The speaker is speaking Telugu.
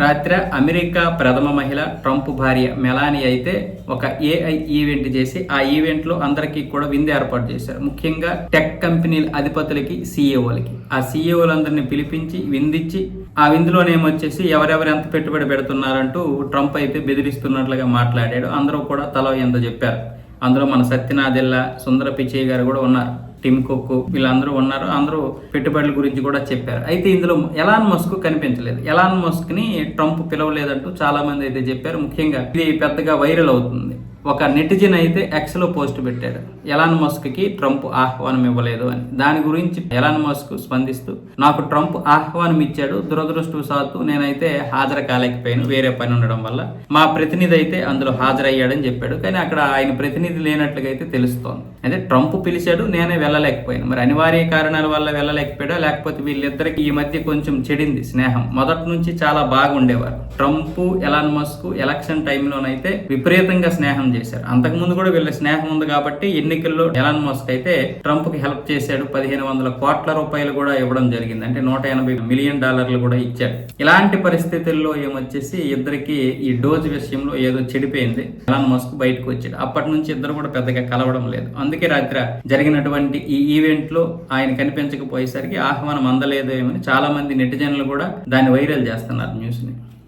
రాత్రి అమెరికా ప్రథమ మహిళ ట్రంప్ భార్య మెలాని అయితే ఒక ఏఐ ఈవెంట్ చేసి ఆ ఈవెంట్లో అందరికీ కూడా విందు ఏర్పాటు చేశారు. ముఖ్యంగా టెక్ కంపెనీల అధిపతులకి సీఈఓలకి ఆ సీఈఓలందరినీ పిలిపించి విందిచ్చి ఆ విందులోనేమొచ్చేసి ఎవరెవరు ఎంత పెట్టుబడి పెడుతున్నారంటూ ట్రంప్ అయితే బెదిరిస్తున్నట్లుగా మాట్లాడాడు. అందరూ కూడా తలో ఎంత చెప్పారు. అందులో మన సత్యనాథిల్లా సుందర పిచ్చయ్య గారు కూడా ఉన్నారు. టిమ్ కుక్ వీళ్ళందరూ ఉన్నారు. అందరూ పెట్టుబడుల గురించి కూడా చెప్పారు. అయితే ఇందులో ఎలాన్ మస్క్ కనిపించలేదు. ఎలాన్ మస్క్ని ట్రంప్ పిలవలేదంటూ చాలా మంది అయితే చెప్పారు. ముఖ్యంగా ఇది పెద్దగా వైరల్ అవుతుంది. ఒక నెటిజన్ అయితే ఎక్స్లో పోస్ట్ పెట్టాడు. ఎలాన్ మస్క్కి ట్రంప్ ఆహ్వానం ఇవ్వలేదు అని. దాని గురించి ఎలాన్ మస్క్ స్పందిస్తూ నాకు ట్రంప్ ఆహ్వానం ఇచ్చాడు దురదృష్టవశాత్తు నేనైతే హాజరు కాలేకపోయాను వేరే పని ఉండడం వల్ల. మా ప్రతినిధి అయితే అందులో హాజరయ్యాడని చెప్పాడు. కానీ అక్కడ ఆయన ప్రతినిధి లేనట్లుగా అయితే తెలుస్తోంది. అయితే ట్రంప్ పిలిచాడు నేనే వెళ్ళలేకపోయాను. మరి అనివార్య కారణాల వల్ల వెళ్ళలేకపోయాడా? లేకపోతే వీళ్ళిద్దరికి ఈ మధ్య కొంచెం చెడింది స్నేహం. మొదటి నుంచి చాలా బాగుండేవారు. ట్రంప్ ఎలాన్ మస్క్ ఎలక్షన్ టైంలోనైతే విపరీతంగా స్నేహం చేశారు. అంతకుముందు కూడా వీళ్ళ స్నేహం ఉంది కాబట్టి ఎన్నికల్లో ఎలాన్ మస్క్ అయితే ట్రంప్కి హెల్ప్ చేశాడు. పదిహేను వందల కోట్ల రూపాయలు కూడా ఇవ్వడం జరిగింది. అంటే నూట ఎనభై మిలియన్ డాలర్లు కూడా ఇచ్చాడు ఇలాంటి పరిస్థితుల్లో ఏమొచ్చేసి ఇద్దరికి ఈ డోజ్ విషయంలో ఏదో చెడిపోయింది. ఎలాన్ మస్క్ బయటకు వచ్చాడు. అప్పటి నుంచి ఇద్దరు కూడా పెద్దగా కలవడం లేదు. అందుకే రాత్రి జరిగినటువంటి ఈ ఈవెంట్లో ఆయన కనిపించకపోయేసరికి ఆహ్వానం అందలేదేమని చాలా మంది నెటిజన్లు కూడా దాన్ని వైరల్ చేస్తున్నారు న్యూస్ని